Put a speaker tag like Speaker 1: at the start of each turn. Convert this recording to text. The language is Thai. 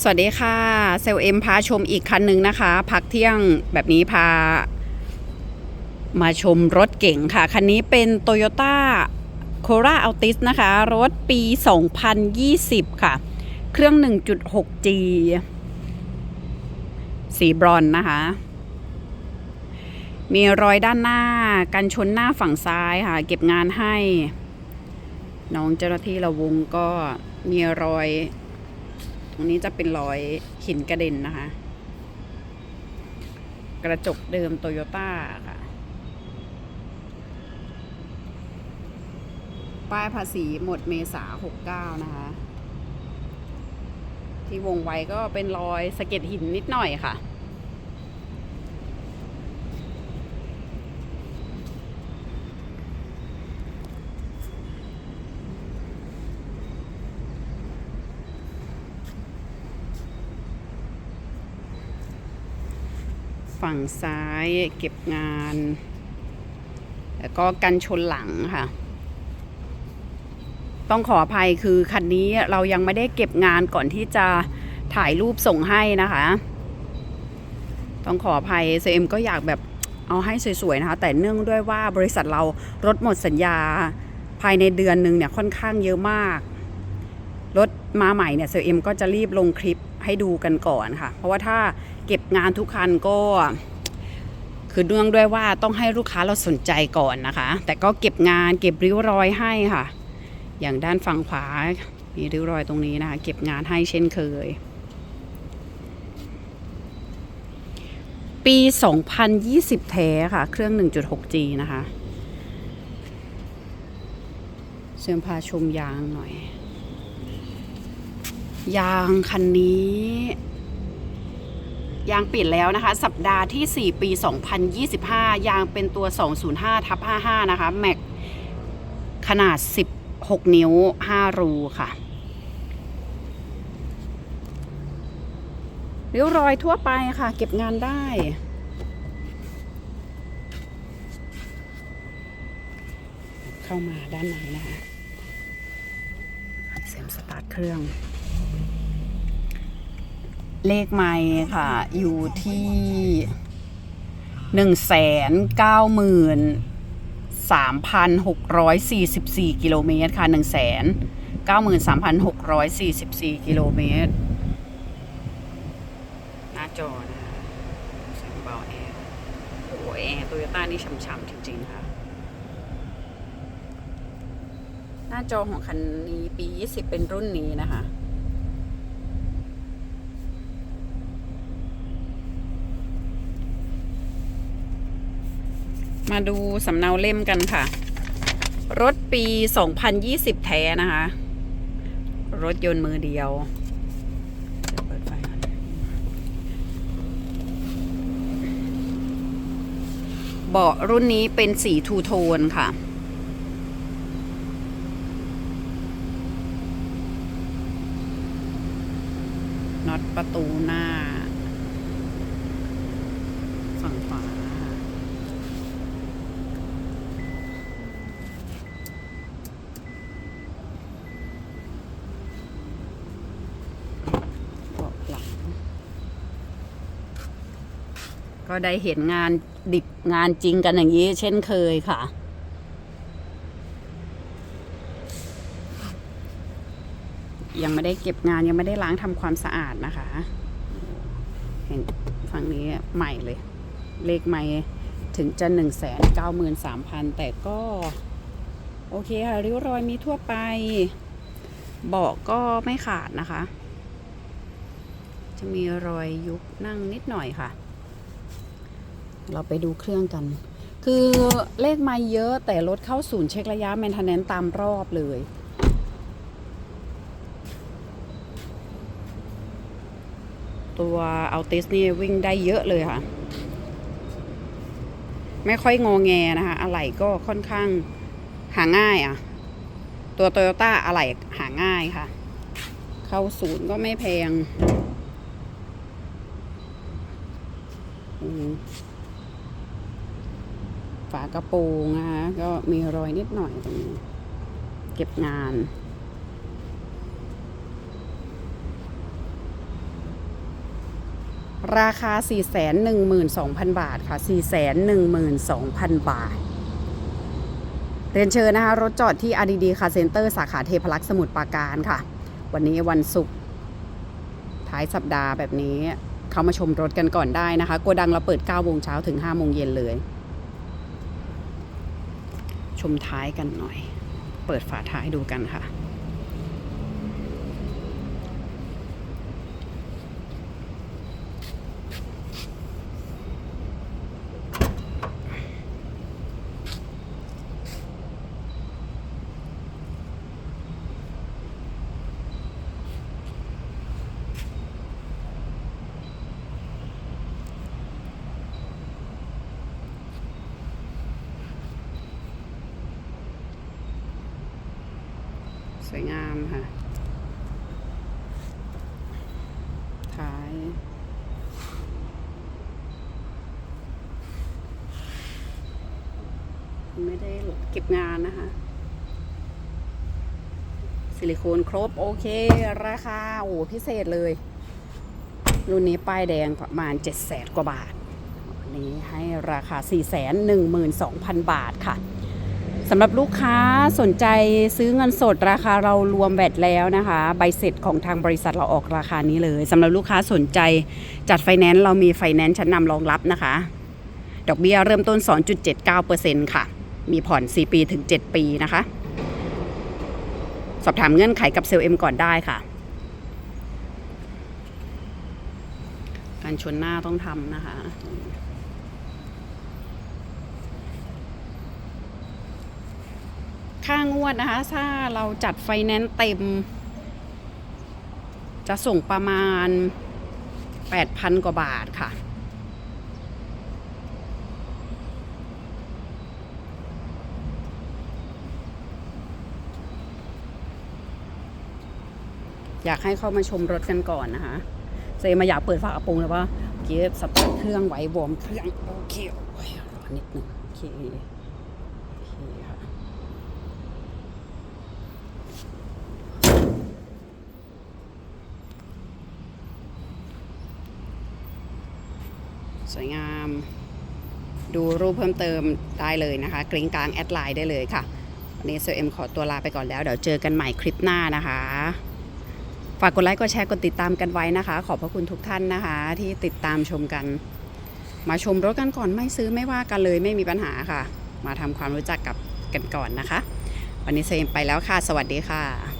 Speaker 1: สวัสดีค่ะ เซลเอ็มพาชมอีกคันหนึ่งนะคะ พักเที่ยงแบบนี้พา มาชมรถเก๋งค่ะ คันนี้เป็น Toyota Corolla Altis นะคะ รถปี 2020 ค่ะ เครื่อง 1.6G สีบรอนนะคะ มีรอยด้านหน้ากันชนหน้าฝั่งซ้ายค่ะ เก็บงานให้ น้องเจ้าหน้าที่ระวงก็มีรอย ตรงนี้จะเป็นรอยหินกระเด็นนะคะ กระจกเดิมโตโยต้าค่ะ ป้ายภาษีหมดเมษาหกเก้านะคะ ที่วงไว้ก็เป็นรอยสะเก็ดหินนิดหน่อยค่ะ ฝั่งซ้ายเก็บงาน แล้วก็กันชนหลังค่ะ ต้องขออภัยคือคันนี้เรายังไม่ได้เก็บงานก่อนที่จะถ่ายรูปส่งให้นะคะ ต้องขออภัยเซมก็อยากแบบเอาให้สวยๆนะคะ แต่เนื่องด้วยว่าบริษัทเรารถหมดสัญญาภายในเดือนหนึ่งเนี่ยค่อนข้างเยอะมาก รถมาใหม่เนี่ยเซลเอ็มก็จะรีบลงคลิปให้ดูกันก่อนค่ะ เพราะว่าถ้า เก็บงานทุกคันก็คือเนื่องด้วยว่าต้องให้ลูกค้าเราสนใจก่อนนะคะ แต่ก็เก็บงานเก็บริ้วรอยให้ค่ะ อย่างด้านฝั่งขวา มีริ้วรอยตรงนี้นะคะ เก็บงานให้เช่นเคย ปี 2020 แท้ค่ะ เครื่อง 1.6G นะคะเชิญพาชมยางหน่อย ยางคันนี้ ยางปลี่ยนแล้วนะคะ สัปดาห์ที่ 4 ปี 2025 ยางเป็นตัว 205ทับ55 นะคะ แม็กขนาด 16 นิ้ว 5 รูค่ะริ้วรอยทั่วไปค่ะ เก็บงานได้ เข้ามาด้านในนะคะเสียงสตาร์ทเครื่อง เลขไม่ค่ะ อยู่ที่หนึ่งแสนเก้าหมื่นสามพันหกร้อยสี่สิบสี่กิโลเมตรค่ะหนึ่งแสนเก้าหมื่นสามพันหกร้อยสี่สิบสี่กิโลเมตร หน้าจอนะคะเสียงเบาแอร์โอ้แอร์โตโยต้านี่ช่ำๆจริงๆค่ะ หน้าจอของคันนี้ปี 20 เป็นรุ่นนี้นะคะ มาดูสำเนาเล่มกันค่ะ รถปี 2020 แท้นะคะ รถยนต์มือเดียวเปิดไฟเบาะรุ่นนี้เป็นสีทูโทนค่ะน็อตประตูหน้า ฝั่งขวาค่ะเบาะหลัง ก็ได้เห็นงานดิบงานจริงกันอย่างนี้ เช่นเคยค่ะ ยังไม่ได้เก็บงานยังไม่ได้ล้างทำความสะอาดนะคะ เห็นฝั่งนี้ใหม่เลย เลขใหม่ถึงจะหนึ่งแสนเก้าหมื่นสามพันแต่ก็ โอเคค่ะ ริ้วรอยมีทั่วไปเบาะก็ไม่ขาดนะคะ จะมีรอยยุบนั่งนิดหน่อยค่ะ เราไปดูเครื่องกัน คือเลขไม่เยอะแต่รถเข้าศูนย์เช็คระยะแมนเทนแนนตามรอบเลย ตัวอัลติสนี่วิ่งได้เยอะเลยค่ะ ไม่ค่อยงอแงนะคะ อะไหล่ก็ค่อนข้างหาง่ายอะ ตัวโตโยต้าอะไหล่หาง่ายค่ะ เข้าศูนย์ก็ไม่แพงอืม ฝากระโปรงนะคะก็มีรอยนิดหน่อยตรงนี้เก็บงานราคา 412,000 บาทค่ะ 412,000 บาท เรียนเชิญนะคะ รถจอดที่ RDD Car Center สาขาเทพลักษ์สมุทรปราการค่ะ วันนี้วันศุกร์ท้ายสัปดาห์แบบนี้ เข้ามาชมรถกันก่อนได้นะคะ โกดังเราเปิด9โมงเช้าถึง5โมงเย็นเลย ชมท้ายกันหน่อย เปิดฝาท้ายดูกันค่ะ สวยงามค่ะท้าย ไม่ได้เก็บงานนะคะ ซิลิโคนครบโอเค ราคา โอ้พิเศษเลย รุ่นนี้ป้ายแดงประมาณ7 0 0แสนกว่าบาทวันนี้ให้ราคา 4 1 2 0 0 0 บาทค่ะ สำหรับลูกค้าสนใจซื้อเงินสดราคาเรารวมแบตแล้วนะคะ ใบเสร็จของทางบริษัทเราออกราคานี้เลยสำหรับลูกค้าสนใจจัดไฟแนนซ์เรามีไฟแนนซ์ชั้นนำรองรับนะคะ ดอกเบี้ยเริ่มต้น 2.79%ค่ะ มีผ่อน 4 ปีถึง 7 ปีนะคะ สอบถามเงื่อนไขกับเซลล์เอ็มก่อนได้ค่ะ การชนหน้าต้องทำนะคะ ค่างวดนะคะ ถ้าเราจัดไฟแนนซ์เต็ม จะส่งประมาณ 8,000 กว่าบาทค่ะ อยากให้เข้ามาชมรถกันก่อนนะคะเซมาอยากเปิดฝากระโปรงเลยว่าเมื่อกี้สตาร์ทเครื่องไว้วอร์มเครื่องโอเคโอ้ยรอนิดหนึ่งโอเคโอเคค่ะ สวยงาม ดูรูปเพิ่มเติมได้เลยนะคะ กริ้งกลางแอดไลน์ได้เลยค่ะ วันนี้เซลเอ็มขอตัวลาไปก่อนแล้ว เดี๋ยวเจอกันใหม่คลิปหน้านะคะ ฝากกดไลค์ กดแชร์ กดติดตามกันไว้นะคะ ขอบพระคุณทุกท่านนะคะ ที่ติดตามชมกัน มาชมรถกันก่อนไม่ซื้อไม่ว่ากันเลยไม่มีปัญหาค่ะ มาทำความรู้จักกับกันก่อนนะคะ วันนี้เซมไปแล้วค่ะ สวัสดีค่ะ